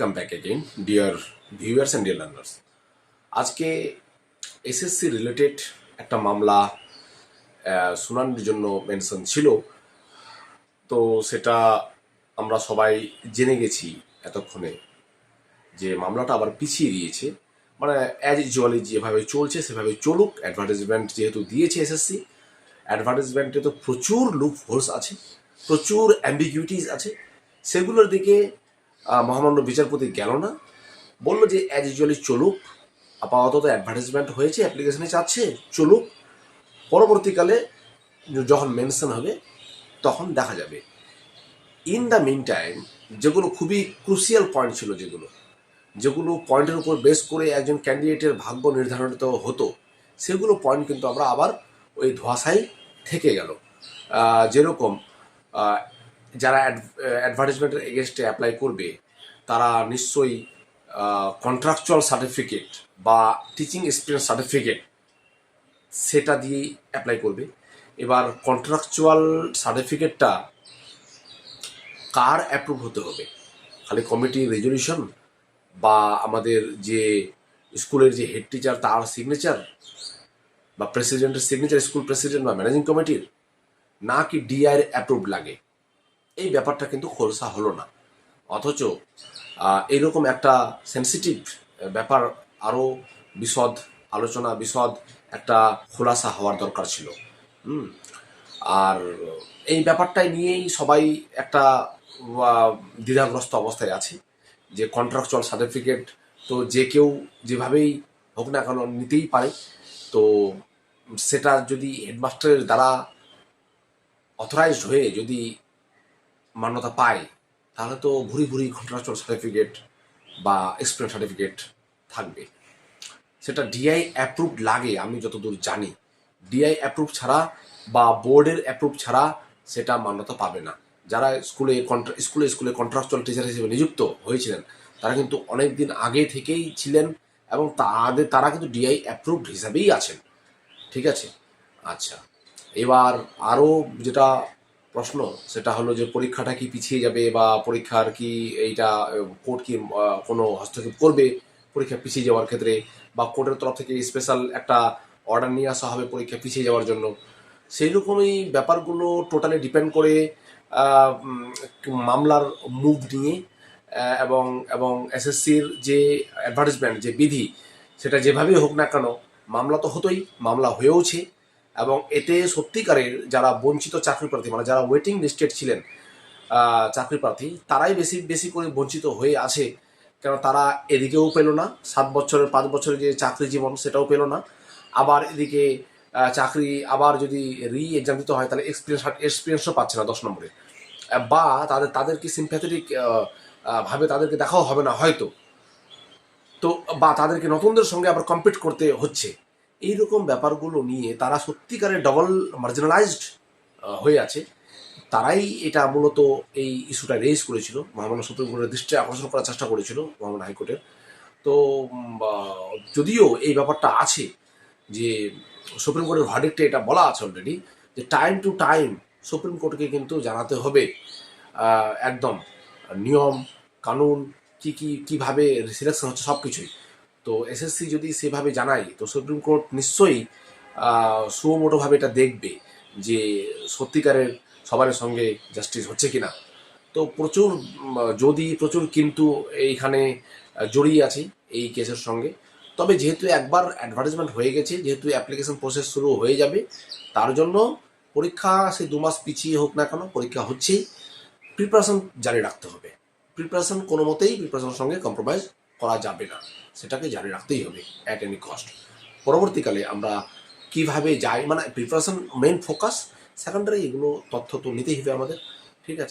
Come back again dear viewers and dear learners আজকে SSC related একটা মামলা শুনানির জন্য মেনশন ছিল। তো সেটা আমরা সবাই জেনে গেছি এতক্ষণে যে মামলাটা আবার পিছিয়ে দিয়েছে মানে অ্যাজ ইউজুয়ালি যেভাবে চলছে, সেভাবে চলুক। অ্যাডভার্টাইজমেন্ট যেহেতু দিয়েছে এসএসসি অ্যাডভার্টাইজমেন্টে তো প্রচুর লুপ হোলস আছে, প্রচুর অ্যাম্বিগুইটিস আছে। সেগুলোর দিকে মহামান্য বিচারপতি গেল না। বলল যে অ্যাজ ইউজুয়ালি চলুক। আপাতত অ্যাডভার্টাইজমেন্ট হয়েছে অ্যাপ্লিকেশনে চাচ্ছে চলুক। পরবর্তীকালে যখন মেনশন হবে, তখন দেখা যাবে। ইন দ্য মিন টাইম যেগুলো খুবই ক্রুশিয়াল পয়েন্ট ছিল যেগুলো যেগুলো পয়েন্টের উপর বেস করে একজন ক্যান্ডিডেটের ভাগ্য নির্ধারিত হতো, সেগুলো পয়েন্ট কিন্তু আমরা আবার ওই ধোয়াশাই থেকে গেল। যেরকম যারা অ্যাডভার্টাইজমেন্টের এগেনস্টে অ্যাপ্লাই করবে, তারা নিশ্চয়ই কন্ট্রাকচুয়াল সার্টিফিকেট বা টিচিং এক্সপিরিয়েন্স সার্টিফিকেট সেটা দিয়েই অ্যাপ্লাই করবে। এবার কন্ট্রাকচুয়াল সার্টিফিকেটটা কার অ্যাপ্রুভ হতে হবে? খালি কমিটি রেজলিউশন বা আমাদের যে স্কুলের যে হেড টিচার তার সিগনেচার বা প্রেসিডেন্টের সিগনেচার স্কুল প্রেসিডেন্ট বা ম্যানেজিং কমিটির না কি ডিআইয়ের অ্যাপ্রুভ লাগে? এই ব্যাপারটা কিন্তু খোলসা হলো না। অথচ এইরকম একটা সেন্সিটিভ ব্যাপার আরও বিশদ আলোচনা, বিশদ একটা খোলাসা হওয়ার দরকার ছিল। হুম? আর এই ব্যাপারটাই নিয়েই সবাই একটা দ্বিধাগ্রস্ত অবস্থায় আছে যে কন্ট্রাকচুয়াল সার্টিফিকেট তো যে কেউ যেভাবেই হোক না কেন নিতেই পারে। তো সেটা যদি হেডমাস্টারের দ্বারা অথরাইজড হয়ে যদি মান্যতা পায়, তাহলে তো ভুরি ভুরি কন্ট্রাকচুয়াল সার্টিফিকেট বা এক্সপিরিয়েন্স সার্টিফিকেট থাকবে। সেটা ডিআই অ্যাপ্রুভ লাগে, আমি যতদূর জানি। ডিআই অ্যাপ্রুভ ছাড়া বা বোর্ডের অ্যাপ্রুভ ছাড়া সেটা মান্যতা পাবে না। যারা স্কুলে স্কুলে স্কুলে কন্ট্রাকচুয়াল টিচার হিসেবে নিযুক্ত হয়েছিলেন, তারা কিন্তু অনেক দিন আগে থেকেই ছিলেন এবং তাদের, তারা কিন্তু ডিআই অ্যাপ্রুভড হিসাবেই আছেন। ঠিক আছে? আচ্ছা। এবার আরও যেটা প্রশ্ন, সেটা হলো যে পরীক্ষাটা কি পিছিয়ে যাবে বা পরীক্ষার কি এইটা, কোর্ট কি কোনো হস্তক্ষেপ করবে পরীক্ষা পিছিয়ে যাওয়ার ক্ষেত্রে? বা কোর্টের তরফ থেকে স্পেশাল একটা অর্ডার নিয়ে আসা হবে পরীক্ষা পিছিয়ে যাওয়ার জন্য? সেই রকমই ব্যাপারগুলো টোটালি ডিপেন্ড করে মামলার মুভ নিয়ে এবং এবং এসএসসির যে অ্যাডভার্টাইজমেন্ট যে বিধি, সেটা যেভাবেই হোক না কেন, মামলা তো হতোই, মামলা হয়েওছে। এবং এতে সত্যিকারের যারা বঞ্চিত চাকরি প্রার্থী মানে যারা ওয়েটিং লিস্টেড ছিলেন চাকরি প্রার্থী, তারাই বেশি বেশি করে বঞ্চিত হয়ে আছে। কেন তারা এদিকেও পেল না, সাত বছরের, পাঁচ বছরের যে চাকরি জীবন সেটাও পেল না। আবার এদিকে চাকরি আবার যদি রি এক্সাম দিতে হয়, তাহলে এক্সপিরিয়েন্স এক্সপিরিয়েন্সও পাচ্ছে না দশ নম্বরে। বা তাদের, তাদেরকে সিম্প্যাথেটিক ভাবে তাদেরকে দেখাও হবে না হয়তো। তো বা তাদেরকে নতুনদের সঙ্গে আবার কম্পিট করতে হচ্ছে। এইরকম ব্যাপারগুলো নিয়ে তারা সত্যিকারের ডবল মার্জিনালাইজড হয়ে আছে। তারাই এটা মূলত এই ইস্যুটা রেজ করেছিল। মহামান্য সুপ্রিম কোর্টের দৃষ্টি আকর্ষণ করার চেষ্টা করেছিল মহামান্য হাইকোর্টের। তো যদিও এই ব্যাপারটা আছে যে সুপ্রিম কোর্টের ভার্ডিক্টে এটা বলা আছে অলরেডি যে টাইম টু টাইম সুপ্রিম কোর্টকে কিন্তু জানাতে হবে একদম নিয়ম, কানুন, কি কি, কীভাবে সিলেকশন হচ্ছে সব কিছুই তো এসএসসি যদি সেভাবে জানায়, তো সুপ্রিম কোর্ট নিশ্চয়ই সুমোটোভাবে এটা দেখবে যে সত্যিকারের সবার সঙ্গে জাস্টিস হচ্ছে কিনা। তো প্রচুর যদি প্রচুর কিন্তু এইখানে জড়িয়ে আছে এই কেসের সঙ্গে। তবে যেহেতু একবার অ্যাডভার্টাইজমেন্ট হয়ে গেছে, যেহেতু অ্যাপ্লিকেশন প্রসেস শুরু হয়ে যাবে, তার জন্য পরীক্ষা সে দু মাস পিছিয়ে হোক না কেন, পরীক্ষা হচ্ছেই। প্রিপারেশন জারি রাখতে হবে। প্রিপারেশন কোনো মতেই প্রিপারেশনের সঙ্গে কম্প্রোমাইজ করা যাবে না। সেটাকে জারি রাখতেই হবে অ্যাট এনি কস্ট পরবর্তীকালে আমরা কীভাবে যাই মানে প্রিপারেশন মেন ফোকাস সেকেন্ডারি এগুলো তথ্য তো নিতেই হবে আমাদের, ঠিক আছে?